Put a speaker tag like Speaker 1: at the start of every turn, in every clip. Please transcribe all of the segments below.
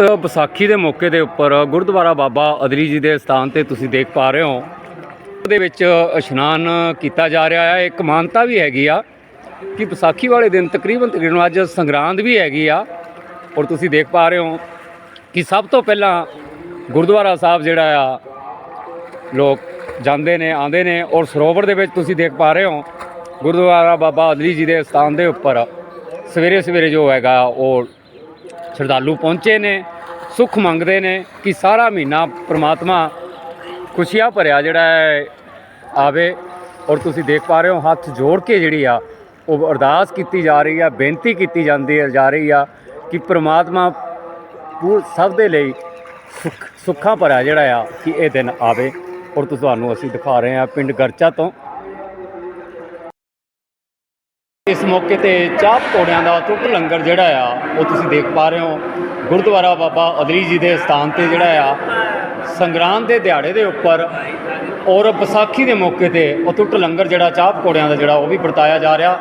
Speaker 1: ਇਸ ਵਿਸਾਖੀ ਦੇ ਮੌਕੇ ਦੇ ਉੱਪਰ ਗੁਰਦੁਆਰਾ ਬਾਬਾ ਅਦਰੀ ਜੀ ਦੇ ਸਥਾਨ ਤੇ ਤੁਸੀਂ ਦੇਖ ਪਾ ਰਹੇ ਹੋ। ਉਹਦੇ ਵਿੱਚ ਇਸ਼ਨਾਨ ਕੀਤਾ ਜਾ ਰਿਹਾ ਹੈ ਇੱਕ ਮਾਨਤਾ ਵੀ ਹੈਗੀ ਆ ਕਿ ਵਿਸਾਖੀ ਵਾਲੇ ਦਿਨ ਤਕਰੀਬਨ ਤਕਰੀਬਨ ਅੱਜ ਸੰਗਰਾਂਦ ਵੀ ਹੈਗੀ ਆ। ਔਰ ਤੁਸੀਂ ਦੇਖ ਪਾ ਰਹੇ ਹੋ ਕਿ ਸਭ ਤੋਂ ਪਹਿਲਾਂ ਗੁਰਦੁਆਰਾ ਸਾਹਿਬ ਜਿਹੜਾ ਆ, ਲੋਕ ਜਾਂਦੇ ਨੇ, ਆਉਂਦੇ ਨੇ ਔਰ ਸਰੋਵਰ ਦੇ ਵਿੱਚ ਤੁਸੀਂ ਦੇਖ ਪਾ ਰਹੇ ਹੋ ਗੁਰਦੁਆਰਾ ਬਾਬਾ ਅਦਲੀ ਜੀ ਦੇ ਸਥਾਨ ਦੇ ਉੱਪਰ ਸਵੇਰੇ ਸਵੇਰੇ ਜੋ ਹੈਗਾ ਉਹ ਸ਼ਰਧਾਲੂ ਪਹੁੰਚੇ ਨੇ, ਸੁੱਖ ਮੰਗਦੇ ਨੇ ਕਿ ਸਾਰਾ ਮਹੀਨਾ ਪ੍ਰਮਾਤਮਾ ਖੁਸ਼ੀਆਂ ਭਰਿਆ ਜਿਹੜਾ ਹੈ ਆਵੇ ਔਰ ਤੁਸੀਂ ਦੇਖ ਪਾ ਰਹੇ ਹੋ, ਹੱਥ ਜੋੜ ਕੇ ਜਿਹੜੀ ਆ, ਉਹ ਅਰਦਾਸ ਕੀਤੀ ਜਾ ਰਹੀ ਆ, ਬੇਨਤੀ ਕੀਤੀ ਜਾਂਦੀ ਹੈ, ਜਾ ਰਹੀ ਆ ਕਿ ਪ੍ਰਮਾਤਮਾ ਪੂਰ ਸਭ ਦੇ ਲਈ ਸੁੱਖ ਸੁੱਖਾਂ ਭਰਿਆ ਜਿਹੜਾ ਆ ਕਿ ਇਹ ਦਿਨ ਆਵੇ ਔਰ ਤੁਹਾਨੂੰ ਅਸੀਂ ਦਿਖਾ ਰਹੇ ਹਾਂ ਪਿੰਡ ਗਰਚਾ ਤੋਂ। ਇਸ ਮੌਕੇ ਤੇ ਚਾਹ ਪਕੌੜਿਆਂ ਦਾ ਟੁੱਟ ਲੰਗਰ ਜਿਹੜਾ ਆ, ਉਹ ਤੁਸੀਂ ਦੇਖ ਪਾ ਰਹੇ ਹੋ। ਗੁਰਦੁਆਰਾ ਬਾਬਾ ਅਦਲੀ ਜੀ ਦੇ ਸਥਾਨ ਤੇ ਜਿਹੜਾ ਆ, ਸੰਗਰਾਂਦ ਦੇ ਦਿਹਾੜੇ ਦੇ ਉੱਪਰ ਔਰ ਵਿਸਾਖੀ ਦੇ ਮੌਕੇ ਤੇ ਉਹ ਟੁੱਟ ਲੰਗਰ ਜਿਹੜਾ ਚਾਹ ਪਕੌੜਿਆਂ ਦਾ ਜਿਹੜਾ, ਉਹ ਵੀ ਵਰਤਾਇਆ ਜਾ ਰਿਹਾ।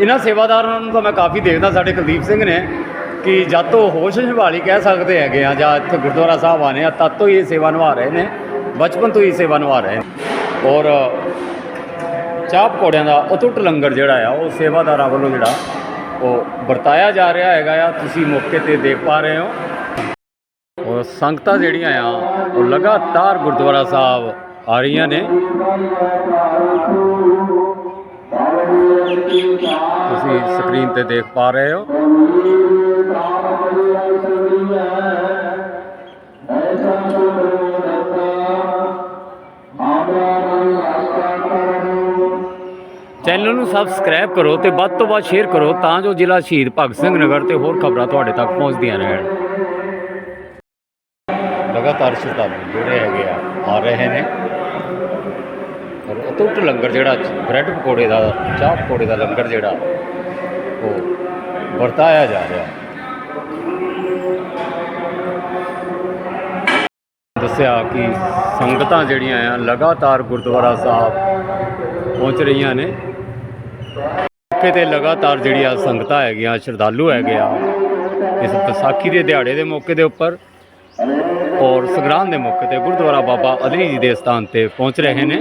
Speaker 1: ਇਹਨਾਂ ਸੇਵਾਦਾਰਾਂ ਨੂੰ ਤਾਂ ਮੈਂ ਕਾਫੀ ਦੇਖਦਾ, ਸਾਡੇ ਕੁਲਦੀਪ ਸਿੰਘ ਨੇ, ਕਿ ਜਦ ਤੋਂ ਹੋਸ਼ ਸੰਭਾਲੀ ਕਹਿ ਸਕਦੇ ਹੈਗੇ ਆ, ਜਾਂ ਇੱਥੇ ਗੁਰਦੁਆਰਾ ਸਾਹਿਬ ਆਨੇ ਆ, ਤਦ ਤੋਂ ਹੀ ਇਹ ਸੇਵਾ ਨਿਭਾ ਰਹੇ ਨੇ, ਬਚਪਨ ਤੋਂ ਹੀ ਸੇਵਾ ਨਿਭਾ ਰਹੇ ਨੇ। ਔਰ ਚਾਹ ਪਕੌੜਿਆਂ ਦਾ ਅਟੁੱਟ ਲੰਗਰ ਜਿਹੜਾ ਆ, ਉਹ ਸੇਵਾਦਾਰਾਂ ਵੱਲੋਂ ਜਿਹੜਾ ਉਹ ਵਰਤਾਇਆ ਜਾ ਰਿਹਾ ਹੈਗਾ ਆ। ਤੁਸੀਂ ਮੌਕੇ ਤੇ ਦੇਖ ਪਾ ਰਹੇ ਹੋ। ਔਰ ਸੰਗਤਾਂ ਜਿਹੜੀਆਂ ਆ, ਉਹ ਲਗਾਤਾਰ ਗੁਰਦੁਆਰਾ ਸਾਹਿਬ ਆ ਰਹੀਆਂ ਨੇ। ਤੁਸੀਂ ਸਕਰੀਨ ਤੇ ਦੇਖ ਪਾ ਰਹੇ ਹੋ। ਚੈਨਲ ਨੂੰ ਸਬਸਕ੍ਰਾਈਬ ਕਰੋ ਤੇ ਵੱਧ ਤੋਂ ਵੱਧ ਸ਼ੇਅਰ ਕਰੋ ਤਾਂ ਜੋ ਜ਼ਿਲ੍ਹਾ ਸ਼ਹੀਦ ਭਗਤ ਸਿੰਘ ਨਗਰ ਤੇ ਹੋਰ ਖਬਰਾਂ ਤੁਹਾਡੇ ਤੱਕ ਪਹੁੰਚਦੀਆਂ ਰਹਿਣ। ਲਗਾਤਾਰ ਸ਼ਰਧਾਲੂ ਜਿਹੜੇ ਹੈਗੇ ਆ ਆ ਰਹੇ ਨੇ। ਔਰ ਅਟੁੱਟ ਲੰਗਰ ਜਿਹੜਾ, ਬ੍ਰੈਡ ਪਕੌੜੇ ਦਾ, ਚਾਹ ਪਕੌੜੇ ਦਾ ਲੰਗਰ ਜਿਹੜਾ, ਉਹ ਵਰਤਾਇਆ ਜਾ ਰਿਹਾ। ਦੱਸਿਆ ਕਿ ਸੰਗਤਾਂ ਜਿਹੜੀਆਂ ਆ, ਲਗਾਤਾਰ ਗੁਰਦੁਆਰਾ ਸਾਹਿਬ ਪਹੁੰਚ ਰਹੀਆਂ ਨੇ। ਮੌਕੇ ਤੇ ਲਗਾਤਾਰ ਜਿਹੜੀਆਂ ਸੰਗਤਾਂ ਹੈਗੀਆਂ, ਸ਼ਰਧਾਲੂ ਹੈਗੇ ਆ, ਇਸ ਵਿਸਾਖੀ ਦੇ ਦਿਹਾੜੇ ਦੇ ਮੌਕੇ ਦੇ ਉੱਪਰ ਔਰ ਸੰਗਰਾਂਦ ਦੇ ਮੌਕੇ ਤੇ ਗੁਰਦੁਆਰਾ ਬਾਬਾ ਅਦਲੀ ਜੀ ਦੇ ਸਥਾਨ ਤੇ ਪਹੁੰਚ ਰਹੇ ਨੇ।